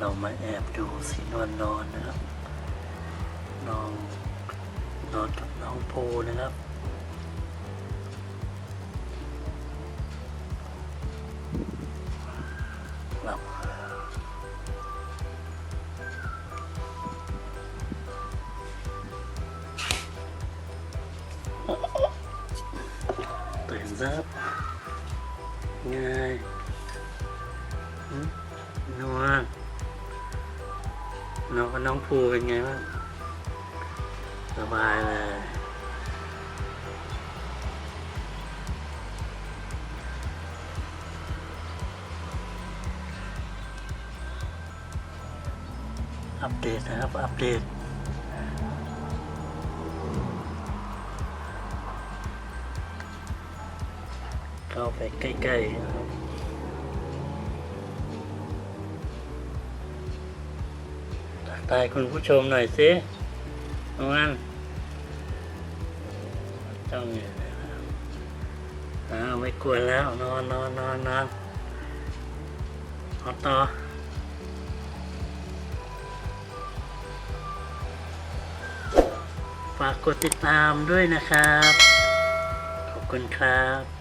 เรามาแอบดูสีนวลนอนนะครับนอนนอนกับน้องภูนะครับหลับตื่นซับไงหึนอน น้องกับน้องภูเป็นไงบ้างสบายเลยอัปเดตนะครับ อัปเดตเข้าไปใกล้ๆ นะครับทักทายคุณผู้ชมหน่อยสิน้องอันจ้องอยู่นะครับอ้าวไม่กวนแล้ว นอนนอนนอนนอนเอาต่อฝากกดติดตามด้วยนะครับ ขอบคุณครับ